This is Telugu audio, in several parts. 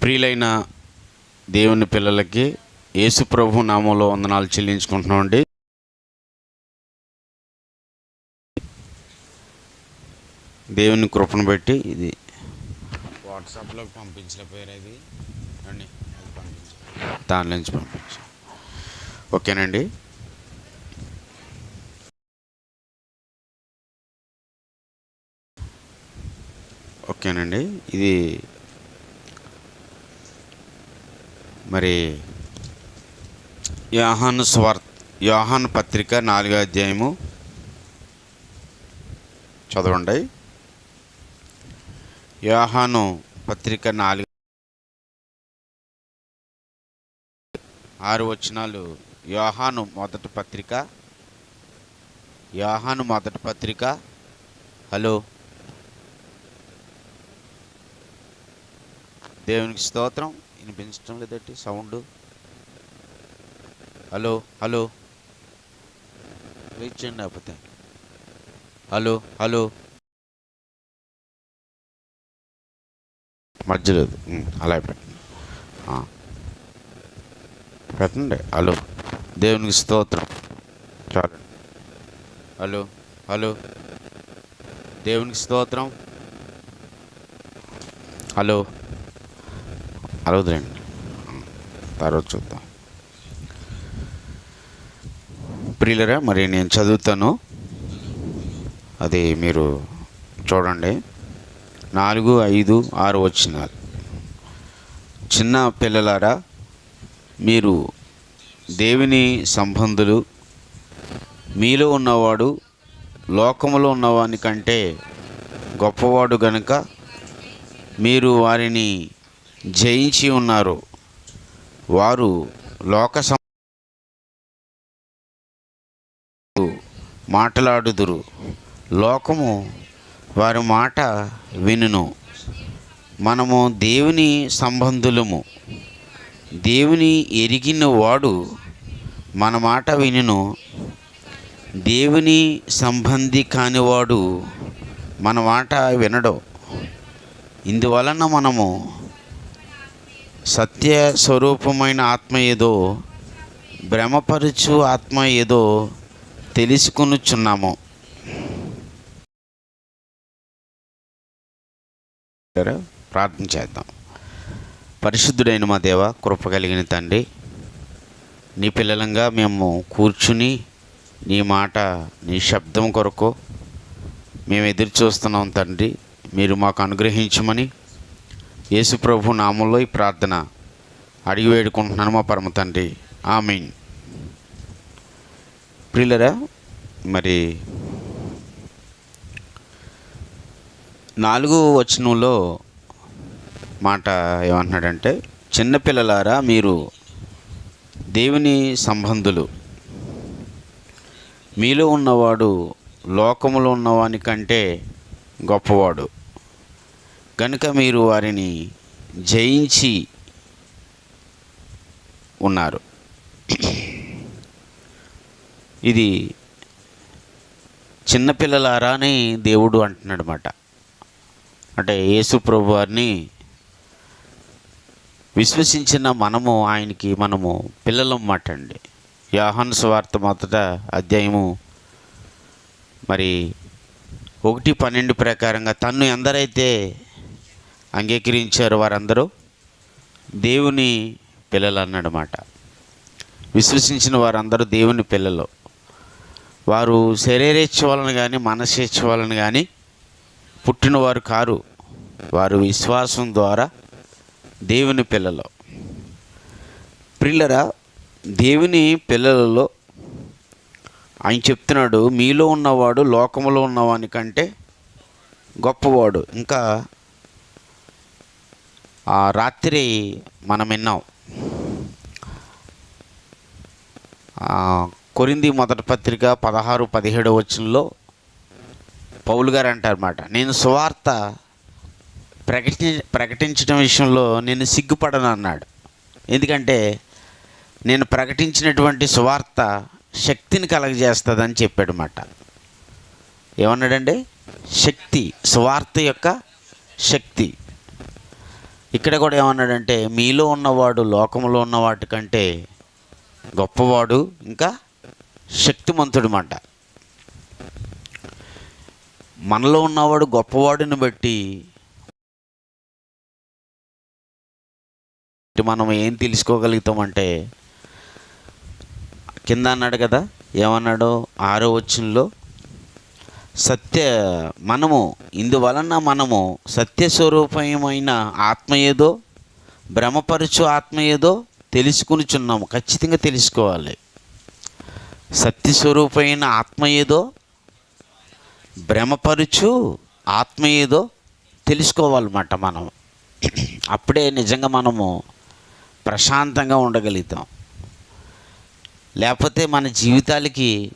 ప్రియులైన దేవుని పిల్లలకి యేసు ప్రభు నామంలో వందనాలు చెల్లించుకుంటున్నామండి దేవుని కృపను బట్టి ఇది వాట్సాప్లోకి పంపించలేకపోయారు ఇది. అండి అది పంపించు దాని నుంచి పంపించు ఓకేనండి? ఓకేనండి. ఇది మరి యోహాను స్వార్ యోహాను పత్రిక నాలుగో అధ్యాయము. చదవండి. యోహాను పత్రిక నాలుగు ఆరు వచనాలు. యోహాను మొదటి పత్రిక. యోహాను మొదటి పత్రిక. హలో. దేవునికి స్తోత్రం. వినిపించడం లేదండి. సౌండ్. Hello hello. వెయిట్ చేయండి లేకపోతే హలో హలో. మధ్యలో అలా పెట్టండి. పెట్టండి. హలో. దేవునికి స్తోత్రం. చాలండి. Hello hello. దేవునికి స్తోత్రం. హలో. అరవదులేండి తర్వాత చూద్దాం. ప్రియులరా మరి నేను చదువుతాను. అది మీరు చూడండి. నాలుగు ఐదు ఆరు వచ్చినాలు చిన్న పిల్లలారా మీరు దేవుని సంబంధులు. మీలో ఉన్నవాడు లోకములో ఉన్నవాని కంటే గొప్పవాడు గనుక మీరు వారిని జయించి ఉన్నారు. వారు లోక సం- మాట్లాడుదురు. లోకము వారి మాట వినును. మనము దేవుని సంబంధులము. దేవుని ఎరిగిన వాడు మన మాట వినును. దేవుని సంబంధి కానివాడు మన మాట వినడు. ఇందువలన మనము సత్య స్వరూపమైన ఆత్మ ఏదో భ్రమపరచు ఆత్మ ఏదో తెలుసుకొనుచున్నాము. ప్రార్థన చేద్దాం. పరిశుద్ధుడైన మా దేవ కృప కలిగిన తండ్రి నీ పిల్లలంగా మేము కూర్చుని నీ మాట నీ శబ్దం కొరకు మేము ఎదురు చూస్తున్నాం తండ్రి. మీరు మాకు అనుగ్రహించమని యేసుప్రభు నామంలో ఈ ప్రార్థన అడిగి వేడుకుంటున్నాను మా పరమ తండ్రి. ఆమెన్. ప్రియులరా మరి నాలుగో వచనంలో మాట ఏమంటున్నాడంటే చిన్నపిల్లలారా మీరు దేవుని సంబంధులు. మీలో ఉన్నవాడు లోకములో ఉన్నవాని కంటే గొప్పవాడు. కనుక మీరు వారిని జయించి ఉన్నారు. ఇది చిన్నపిల్లలారా అని దేవుడు అంటున్నాడు అనమాట అంటే యేసు ప్రభు వారిని విశ్వసించిన మనము ఆయనకి మనము పిల్లలం మాట అండి. యాహన్ స్వార్త మొదట అధ్యాయము మరి ఒకటి పన్నెండు ప్రకారంగా తన్ను ఎందరైతే అంగీకరించారు వారందరూ. దేవుని పిల్లలు అన్నమాట విశ్వసించిన వారందరూ దేవుని పిల్లలు. వారు శరీరేచ్ఛ వలన కానీ మనసేచ్ఛ వలన కానీ పుట్టినవారు కారు. వారు విశ్వాసం ద్వారా దేవుని పిల్లలు. పిల్లరా దేవుని పిల్లలలో ఆయన చెప్తున్నాడు మీలో ఉన్నవాడు లోకములో ఉన్నవాని కంటే గొప్పవాడు. ఇంకా రాత్రి మనం విన్నాం. కొరింది మొదటి పత్రిక పదహారు పదిహేడు వచనంలో పౌలు గారు అంటారన్నమాట నేను సువార్త ప్రకటి ప్రకటించడం విషయంలో నేను సిగ్గుపడను అన్నాడు. ఎందుకంటే నేను ప్రకటించినటువంటి సువార్త శక్తిని కలగజేస్తుందని చెప్పాడు అన్నమాట ఏమన్నాడండి? శక్తి సువార్త యొక్క శక్తి. ఇక్కడ కూడా ఏమన్నాడంటే మీలో ఉన్నవాడు లోకంలో ఉన్న వాటికంటే గొప్పవాడు ఇంకా శక్తిమంతుడు మాట. మనలో ఉన్నవాడు గొప్పవాడిని బట్టి మనం ఏం తెలుసుకోగలుగుతామంటే కింద అన్నాడు కదా ఏమన్నాడు ఆరో వచ్చంలో సత్య మనము ఇందువలన మనము సత్యస్వరూపమైన ఆత్మ ఏదో భ్రమపరచు ఆత్మ ఏదో తెలుసుకునిచున్నాము ఖచ్చితంగా తెలుసుకోవాలి. సత్యస్వరూపమైన ఆత్మ ఏదో భ్రమపరుచు ఆత్మ ఏదో తెలుసుకోవాలన్నమాట మనం. అప్పుడే నిజంగా మనము ప్రశాంతంగా ఉండగలుగుతాం. లేకపోతే మన జీవితాలకి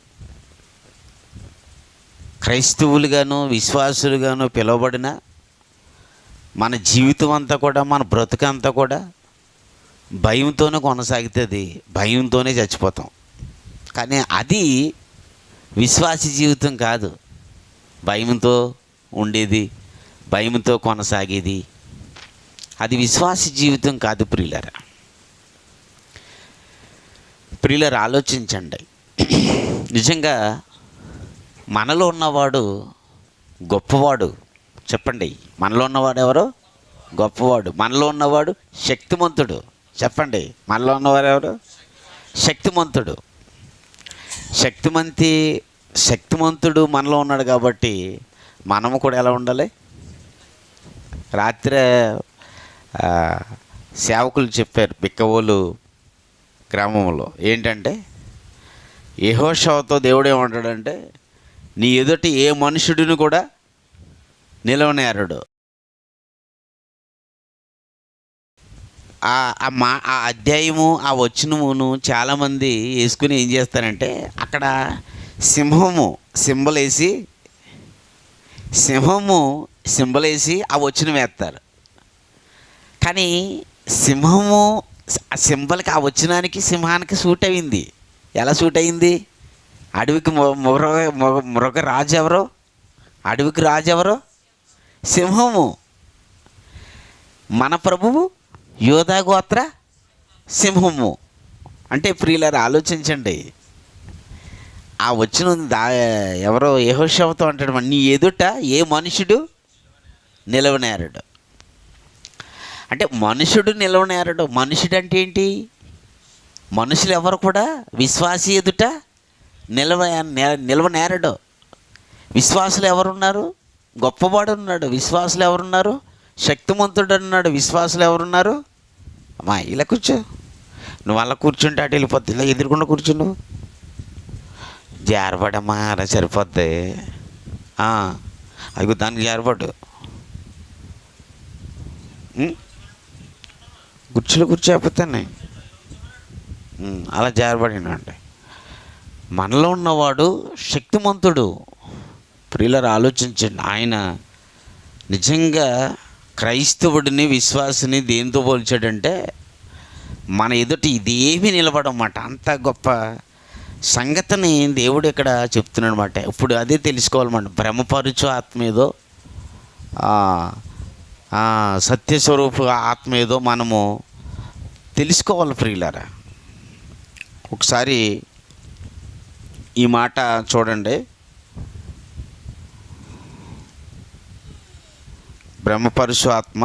క్రైస్తవులుగాను విశ్వాసులుగాను పిలువబడిన మన జీవితం అంతా కూడా మన బ్రతుకంతా కూడా భయంతోనే కొనసాగుతుంది. భయంతోనే చచ్చిపోతాం. కానీ అది విశ్వాస జీవితం కాదు. భయంతో ఉండేది భయంతో కొనసాగేది. అది విశ్వాస జీవితం కాదు ప్రియులర. ప్రియులర ఆలోచించండి. నిజంగా మనలో ఉన్నవాడు గొప్పవాడు. చెప్పండి. మనలో ఉన్నవాడు ఎవరు? గొప్పవాడు. మనలో ఉన్నవాడు శక్తిమంతుడు. చెప్పండి. మనలో ఉన్నవాడు ఎవరు? శక్తిమంతుడు. శక్తిమంతి శక్తిమంతుడు మనలో ఉన్నాడు కాబట్టి మనము కూడా ఎలా ఉండాలి? రాత్రి సేవకులు చెప్పారు బిక్కవోలు గ్రామంలో. ఏంటంటే యెహోషువతో దేవుడు ఏమంటాడంటే నీ ఎదుటి ఏ మనుషుడిని కూడా నిలవనేరడు. ఆ మా ఆ అధ్యాయము ఆ వచనమును చాలామంది వేసుకుని ఏం చేస్తారంటే అక్కడ సింహము సింబల్ వేసి సింహము సింబల్ వేసి ఆ వచనం వేస్తారు. కానీ సింహము ఆ సింబల్కి ఆ వచనానికి సింహానికి సూట్ అయింది. ఎలా సూట్ అయింది? అడవికి మృగ మృగ- రాజు ఎవరు? అడవికి రాజు ఎవరు? సింహము. మన ప్రభువు యోధాగోత్ర సింహము. అంటే ప్రియులారు ఆలోచించండి. ఆ వచ్చిన దా ఎవరో యహోషవతో అంటాడు నీ ఎదుట ఏ మనుషుడు నిలవనేరడు? అంటే మనుషుడు నిలవనేరడు. మనుషుడు అంటే ఏంటి? మనుషులు ఎవరు కూడా? విశ్వాసి ఎదుట నిలవ నే- నిలవనేరడు విశ్వాసులు ఎవరున్నారు? గొప్పవాడు ఉన్నాడు విశ్వాసులు ఎవరున్నారు? శక్తిమంతుడు ఉన్నాడు విశ్వాసులు ఎవరున్నారు? అమ్మా ఇలా కూర్చో. నువ్వు అలా కూర్చుంటే అటు వెళ్ళిపోద్ది. ఇలా ఎదురుకుండా కూర్చో నువ్వు. జారపడమ్మా అలా సరిపోద్ది. అవి దానికి జారపడు. ఉం? కూర్చోకపోతేనే అలా జారబడినండి మనలో ఉన్నవాడు శక్తిమంతుడు. ప్రియులరు ఆలోచించండి. ఆయన నిజంగా క్రైస్తవుడిని విశ్వాసిని దేనితో పోల్చాడంటే మన ఎదుటి ఇదేమి నిలబడమాట అంత గొప్ప సంగతిని దేవుడు ఇక్కడ చెప్తున్నాడు అనమాట ఇప్పుడు అదే తెలుసుకోవాలన్నమాట. భ్రమపరుచు ఆత్మ ఏదో సత్యస్వరూపు ఆత్మ ఏదో మనము తెలుసుకోవాలి ప్రియులారా. ఒకసారి ఈ మాట చూడండి. బ్రహ్మపరుశు ఆత్మ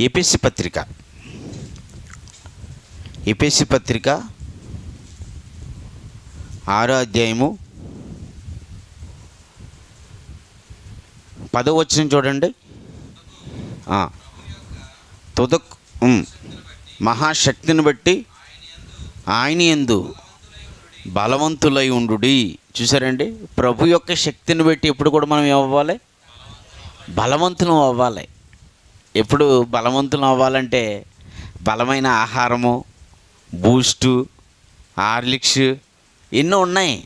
ఏపీసీ పత్రిక. ఏపీసీ పత్రిక ఆరో అధ్యాయము పదో వచ్చిన చూడండి. తుదక్ మహాశక్తిని బట్టి ఆయన ఎందు బలవంతులై ఉండు చూసారండి? ప్రభు యొక్క శక్తిని బట్టి ఎప్పుడు కూడా మనం ఏమవ్వాలి? బలవంతులం అవ్వాలి. ఎప్పుడు బలవంతులం అవ్వాలంటే బలమైన ఆహారము బూస్టు హార్లిక్స్ ఎన్నో ఉన్నాయి.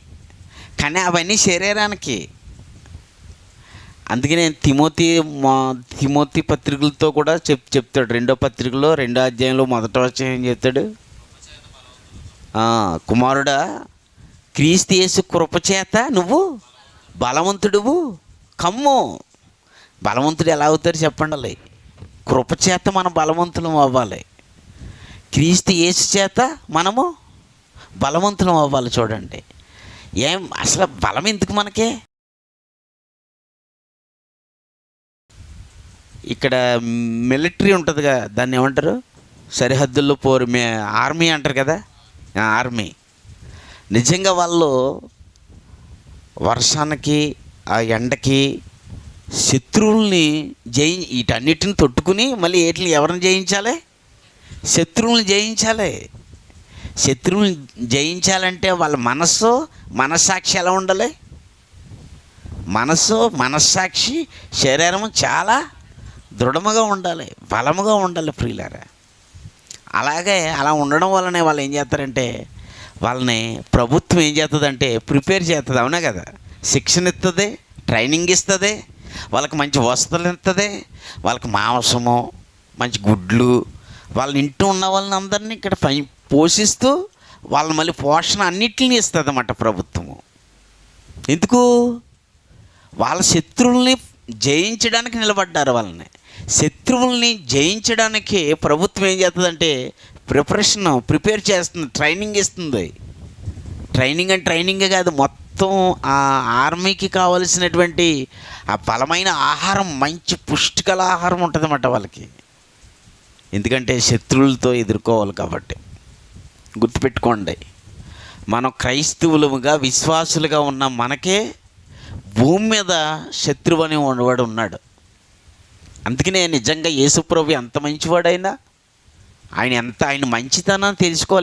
కానీ అవన్నీ శరీరానికి అందుకే నేను తిమోతి మా తిమోతి పత్రికలతో కూడా చెప్ చెప్తాడు. రెండో పత్రికలో రెండో అధ్యాయంలో మొదట వచ్చే ఏం చెప్తాడు కుమారుడా క్రీస్తు యేసు కృపచేత నువ్వు బలవంతుడువు. కమ్ము. బలవంతుడు ఎలా అవుతారు చెప్పండి అలా కృపచేత మనం బలవంతులం అవ్వాలి. క్రీస్తు యేసు చేత మనము బలవంతులం అవ్వాలి చూడండి. ఏం అసలు బలం ఎందుకు మనకే? ఇక్కడ మిలిటరీ ఉంటుందిగా దాన్ని ఏమంటారు? సరిహద్దుల్లో పోరు మే ఆర్మీ అంటారు కదా? ఆర్మీ. నిజంగా వాళ్ళు వర్షానికి ఆ ఎండకి శత్రువుల్ని జయి వీటన్నిటిని తొట్టుకుని మళ్ళీ వీటిని ఎవరిని జయించాలి? శత్రువుల్ని జయించాలి. శత్రువుని జయించాలంటే వాళ్ళ మనస్సు మనస్సాక్షి ఎలా ఉండాలి? మనస్సు మనస్సాక్షి శరీరం చాలా దృఢముగా ఉండాలి బలముగా ఉండాలి ప్రియులారా. అలాగే అలా ఉండడం వల్లనే వాళ్ళు ఏం చేస్తారంటే వాళ్ళని ప్రభుత్వం ఏం చేస్తుందంటే ప్రిపేర్ చేస్తుంది అవునా కదా? శిక్షణ ఇస్తుంది ట్రైనింగ్ ఇస్తుంది వాళ్ళకి మంచి వసతులు ఇస్తుంది వాళ్ళకి మాంసము మంచి గుడ్లు వాళ్ళని ఇంటూ ఉన్న వాళ్ళని అందరినీ ఇక్కడ పై పోషిస్తూ వాళ్ళని మళ్ళీ పోషణ అన్నిటిని ఇస్తుంది అన్నమాట ప్రభుత్వము. ఎందుకు? వాళ్ళ శత్రువుల్ని జయించడానికి నిలబడ్డారు వాళ్ళని. శత్రువుల్ని జయించడానికి ప్రభుత్వం ఏం చేస్తుందంటే ప్రిపరేషన్ ప్రిపేర్ చేస్తుంది ట్రైనింగ్ ఇస్తుంది. ట్రైనింగ్ అండ్ ట్రైనింగే కాదు మొత్తం ఆ ఆర్మీకి కావలసినటువంటి ఆ బలమైన ఆహారం మంచి పుష్టికల ఆహారం ఉంటుందన్నమాట వాళ్ళకి. ఎందుకంటే శత్రువులతో ఎదుర్కోవాలి కాబట్టి. గుర్తుపెట్టుకోండి. మనం క్రైస్తవులుగా విశ్వాసులుగా ఉన్న మనకే భూమి మీద శత్రువు అని ఉన్నవాడు ఉన్నాడు. అందుకనే నిజంగా యేసుప్రభు ఎంత మంచివాడైనా ఆయన ఎంత ఆయన మంచితనం తెలుసుకోవాలి.